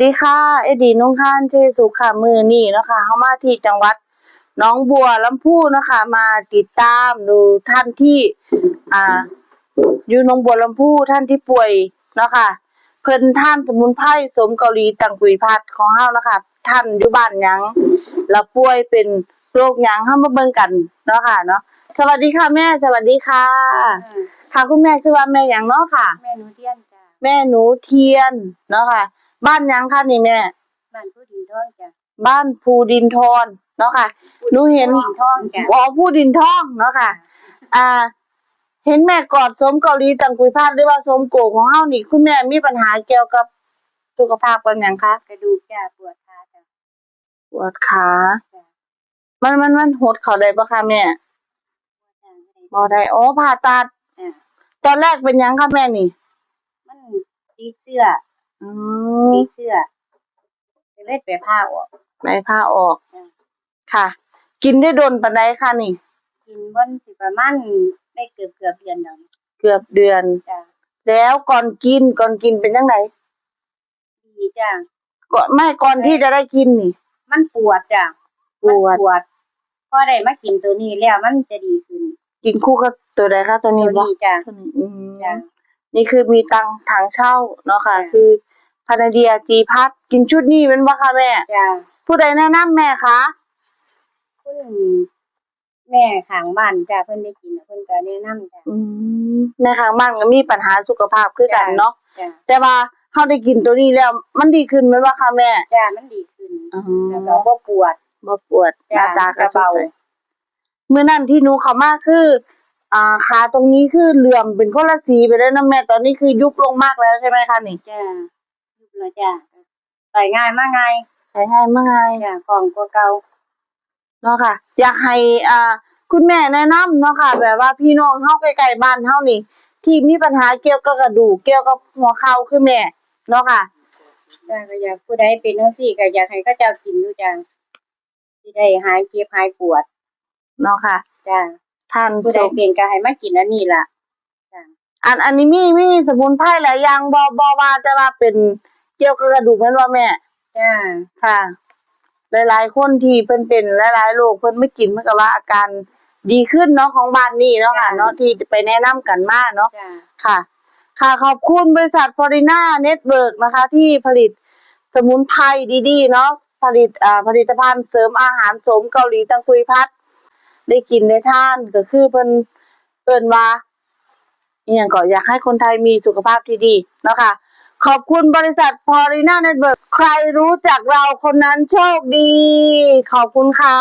ดีค่ะเอดีนุ่งข้านเชสุขามือนี่เนาะคะเข้ามาที่จังหวัดหน้องบัวลำพูเนาะคะ มาติดตามดูท่านที่ อ่า อยู่หน้องบัวลำพูท่านที่ป่วยเนาะค่ะเพิ่นท่านสมุนไพรสมเกาหลีตังกุยพัดของเฮาเนาะคะ ท่านอยู่บ้านหยังแล้วป่วยเป็นโรคหยังเฮามาเบิ่งกันเนาะค่ะเนาะสวัสดีค่ะแม่สวัสดีค่ะ ค่ะคุณแม่ชื่อว่าแม่หยังเนาะค่ะ แม่หนูเทียนจ้ะแม่หนูเทียนเนาะค่ะ บ้านหยังคะนี่แม่ บ้านผู้ดินทองจ้ะบ้านภูดินทรเนาะค่ะหนูเห็นผู้ดินทองจ้ะอ๋อภูดินทองเนาะค่ะ อ่า เห็นแม่กอดสมเกาหลีตังกุยพาดหรือว่าสมโกของเฮานี่คุณแม่มีปัญหาเกี่ยวกับสุขภาพเป็นหยังคะกระดูกจ้ะปวดขาจ้ะปวดขา จ้ะมันมันมันหดเข่าได้ปะคะแม่จ้ะบ่ได้อ๋อผ่าตัด จ้ะตอนแรกเป็นหยังคะแม่นี่ มันตีเสื้อ อืตีมเสื้อจะเล็ดไปผ้าออกไม่ผ้าออกจ้ะค่ะ กินได้โดนปานใดคะนี่ กินบนสิประมาณได้เกือบเกือบเดือนเดียวนี่เกือบเดือน จ้ะแล้วก่อนกินก่อนกินเป็นจังไดดีจ้ะก่อนไม่ก่อนที่จะได้กินนี่ มันปวดจ้ะปวดมันปวดพอได้มากินตัวนี้แล้วมันจะดีขึ้นกินคู่กับตัวใดคะตัวนี้ตัวบ่นี้จ้ะ ตัวนี้อืมจ้ะนี่คือมีตังค์ทางเช่าเนาะค่ะ จ้ะ คือ พานาเดียจีพัทกินชุดนี้เป็นบ่คะแม่ จ้ะผู้ใดแนะนำแม่คะ คุณแม่ข้างบ้านจ้ะเพิ่นได้กินแล้วเพิ่นก็แนะนำจ้ะอืมแม่ข้างบ้านก็มีปัญหาสุขภาพคือกันจ้ะเนาะจ้ะแต่ว่าเฮาได้กินตัวนี้แล้ว มันดีขึ้นแม่นบ่คะแม่จ้ะมันดีขึ้นอ๋อแล้วก็บ่ปวด บ่ปวดหจ้ะน้าตากระกระเบาเบามื้อนั้นที่หนูเข้ามาคือ อ่าขาตรงนี้คือเหลื่อมเป็นคนละสีไปแล้วนะแม่ตอนนี้คือยุบลงมากแล้วใช่ไหมคะนี่ จ้ะ ยุบแล้วจ้ะไปง่ายมาง่ายใช้ให้มาไงจ้ะของกว่าเก่าเนาะค่ะ อยากให้อ่าคุณแม่แนะนำเนาะค่ะ แบบว่าพี่น้องเฮาใกล้ๆบ้านเฮานี่ ที่มีปัญหาเกี่ยวกับกระดูกเกี่ยวกับหัวเข่าคือแม่เนาะค่ะจ้ะก็อยากผู้ใดเป็นจังซี่ก็อยากให้เขาเจ้ากินอยู่จ้ะสิได้หายเจ็บหายปวดเนาะค่ะจ้ะท่านผู้ชใดมเป็นก็ให้มากินอันนี้ล่ะจ้ะอันอันนี้มีมีสมุนไพรหลายอย่างบ่บ่ว่าแต่ว่าเป็นเกี่ยวกับกระดูกแม่นว่าแม่ จ้ะค่ะ หลายๆ คนที่เพิ่นเป็นหลายๆโรคเพิ่นไม่กินเพิ่นก็ว่าอาการดีขึ้นเนาะของบ้านนี้เนาะค่ะเนาะที่ไปแนะนำกันมาเนาะ จ้ะค่ะ ค่ะ ขอบคุณบริษัทฟอริน่าเน็ตเวิร์กนะคะ ที่ผลิตสมุนไพรดีๆ เนาะผลิตอ่าผลิตภัณฑ์เสริมอาหารเสริมเกาหลีตังคุยพัด ได้กินได้ทานก็คือเพิ่นเอิ้นว่าอหยังก็อยากให้คนไทยมีสุขภาพที่ดีเนาะค่ะ ขอบคุณบริษัทฟอริน่าเน็ตเวิร์กใครรู้จักเราคนนั้นโชคดี ขอบคุณค่ะ